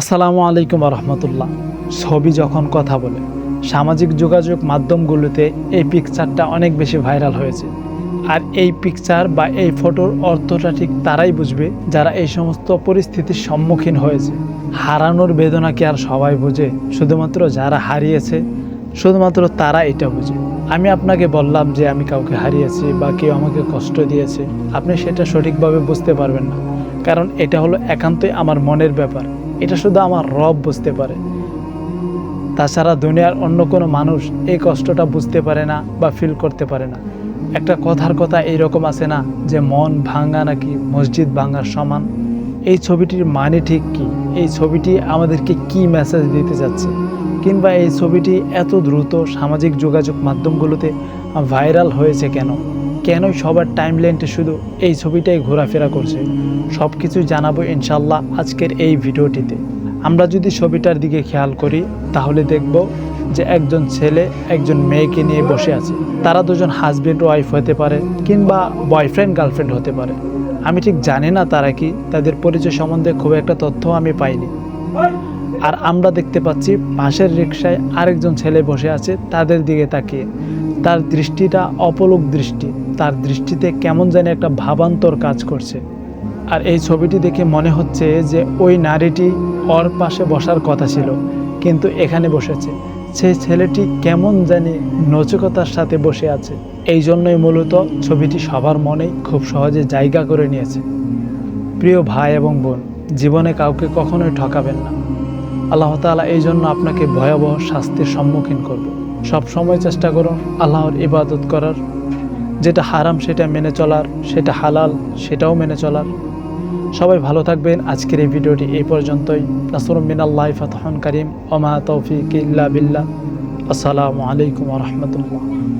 আসসালামু আলাইকুম রহমতুল্লাহ ছবি যখন কথা বলে, সামাজিক যোগাযোগ মাধ্যমগুলোতে এই পিকচারটা অনেক বেশি ভাইরাল হয়েছে। আর এই পিকচার বা এই ফটোর অর্থটা ঠিক তারাই বুঝবে যারা এই সমস্ত পরিস্থিতির সম্মুখীন হয়েছে। হারানোর বেদনা কি আর সবাই বোঝে? শুধুমাত্র যারা হারিয়েছে, শুধুমাত্র তারা এটা বুঝে। আমি আপনাকে বললাম যে আমি কাউকে হারিয়েছি বা কেউ আমাকে কষ্ট দিয়েছে। আপনি সেটা সঠিকভাবে বুঝতে পারবেন না। কারণ এটা হলো একান্তই আমার মনের ব্যাপার। এটা শুধু আমার রব বুঝতে পারে। তাছাড়া দুনিয়ার অন্য কোনো মানুষ এই কষ্টটা বুঝতে পারে না বা ফিল করতে পারে না। একটা কথার কথা এইরকম আছে না যে, মন ভাঙা নাকি মসজিদ ভাঙার সমান? এই ছবিটির মানে ঠিক কি? এই ছবিটি আমাদেরকে কি মেসেজ দিতে যাচ্ছে? কিংবা এই ছবিটি এত দ্রুত সামাজিক যোগাযোগ মাধ্যমগুলোতে ভাইরাল হয়েছে কেন? কেনই সবার টাইম লাইনটা শুধু এই ছবিটাই ঘোরাফেরা করছে? সব কিছু জানাব ইনশাল্লাহ আজকের এই ভিডিওটিতে। আমরা যদি ছবিটার দিকে খেয়াল করি, তাহলে দেখব যে একজন ছেলে একজন মেয়েকে নিয়ে বসে আছে। তারা দুজন হাজবেন্ড ওয়াইফ হতে পারে কিংবা বয়ফ্রেন্ড গার্লফ্রেন্ড হতে পারে। আমি ঠিক জানি না তারা কি, তাদের পরিচয় সম্বন্ধে খুব একটা তথ্য আমি পাইনি। আর আমরা দেখতে পাচ্ছি পাশের রিক্সায় আরেকজন ছেলে বসে আছে, তাদের দিকে তাকিয়ে। তার দৃষ্টিটা অপলক দৃষ্টি। তার দৃষ্টিতে কেমন জানি একটা ভাবান্তর কাজ করছে। আর এই ছবিটি দেখে মনে হচ্ছে যে ওই নারীটি ওর পাশে বসার কথা ছিল, কিন্তু এখানে বসেছে। সেই ছেলেটি কেমন জানি নচকতার সাথে বসে আছে। এই জন্যই মূলত ছবিটি সবার মনেই খুব সহজে জায়গা করে নিয়েছে। প্রিয় ভাই এবং বোন, জীবনে কাউকে কখনোই ঠকাবেন না। আল্লাহ তাআলা এই জন্য আপনাকে ভয়াবহ শাস্তির সম্মুখীন করবে। সব সময় চেষ্টা করুন আল্লাহর ইবাদত করার। যেটা হারাম সেটা মেনে চলার, সেটা হালাল সেটাও মেনে চলার। সবাই ভালো থাকবেন। আজকের এই ভিডিওটি এই পর্যন্তই। নাসরুম মিনাল্লাহ ফাতহন করিম। ওমা তৌফিক ইল্লা বিল্লাহ। আসসালামু আলাইকুম রহমতুল্লাহ।